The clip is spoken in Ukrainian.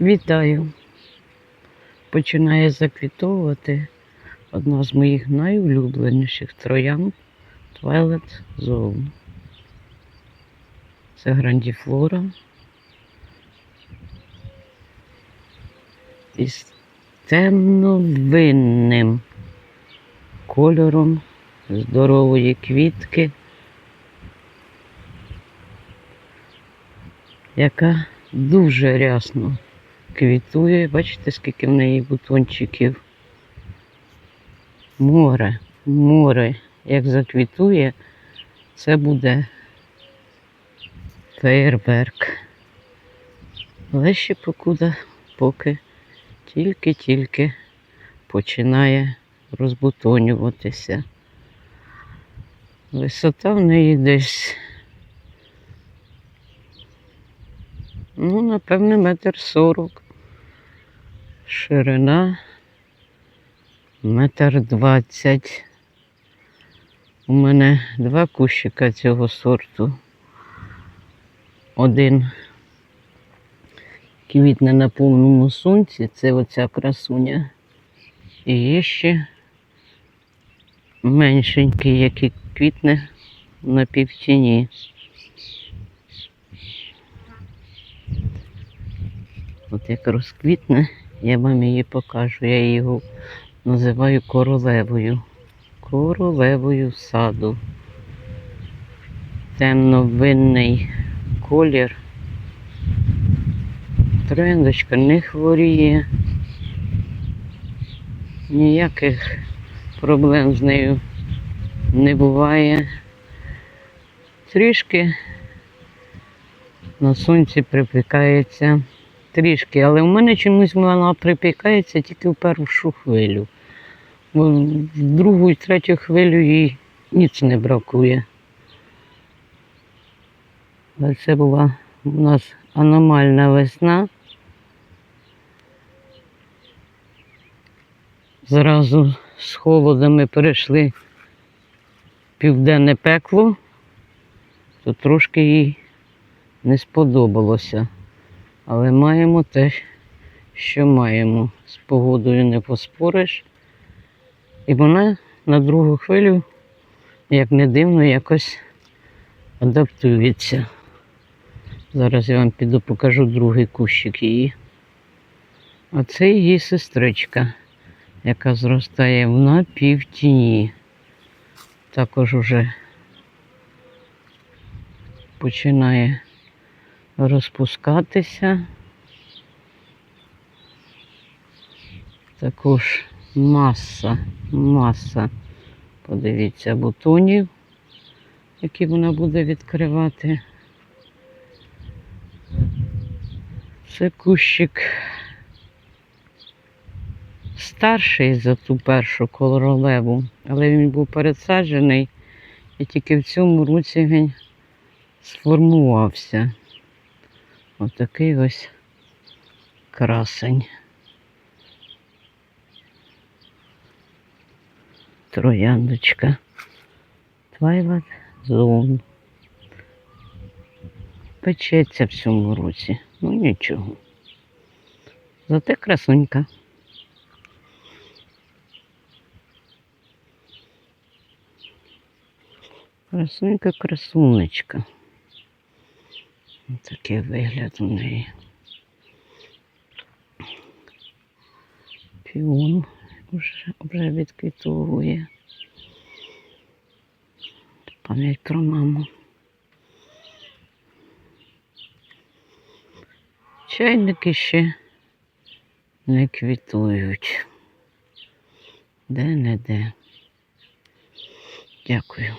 Вітаю! Починає заквітовувати одна з моїх найулюбленіших троян Twilight Zone. Це грандіфлора. Із темновинним кольором здорової квітки, яка дуже рясно квітує. Бачите, скільки в неї бутончиків. Море, море, як заквітує, це буде феєрверк. Але ще покуда, поки тільки-тільки починає розбутонюватися. Висота в неї десь, ну, напевне, метр сорок. Ширина метр двадцять. У мене два кущика цього сорту. Один квітне на повному сонці, це оця красуня. І є ще меншенький, який квітне на півтіні. От як розквітне, я вам її покажу. Я її називаю королевою. Королевою саду. Темновинний колір. Трояндочка не хворіє. Ніяких проблем з нею не буває. Трішки на сонці припікається. Трішки, але в мене чомусь вона припікається тільки в першу хвилю. Бо в другу і третю хвилю їй ніч не бракує. Це була у нас аномальна весна. Зразу з холодами перейшли південне пекло, то трошки їй не сподобалося. Але маємо те, що маємо. З погодою не поспориш. І вона на другу хвилю, як не дивно, якось адаптується. Зараз я вам піду покажу другий кущик її. А це її сестричка, яка зростає в напівтіні. Також уже починає розпускатися. Також маса, маса, подивіться, бутонів, які вона буде відкривати. Це кущик старший за ту першу королеву, але він був пересаджений і тільки в цьому році він сформувався. Отакий ось красень. Трояндочка. Twilight Zone. Печеться в цьому році. Ну нічого. Зате красунька. Красунька, красунечка. Такий вигляд у неї. Піон вже, вже відквітовує. Пам'ять про маму. Чайники ще не квітують. Де-не-де. Дякую.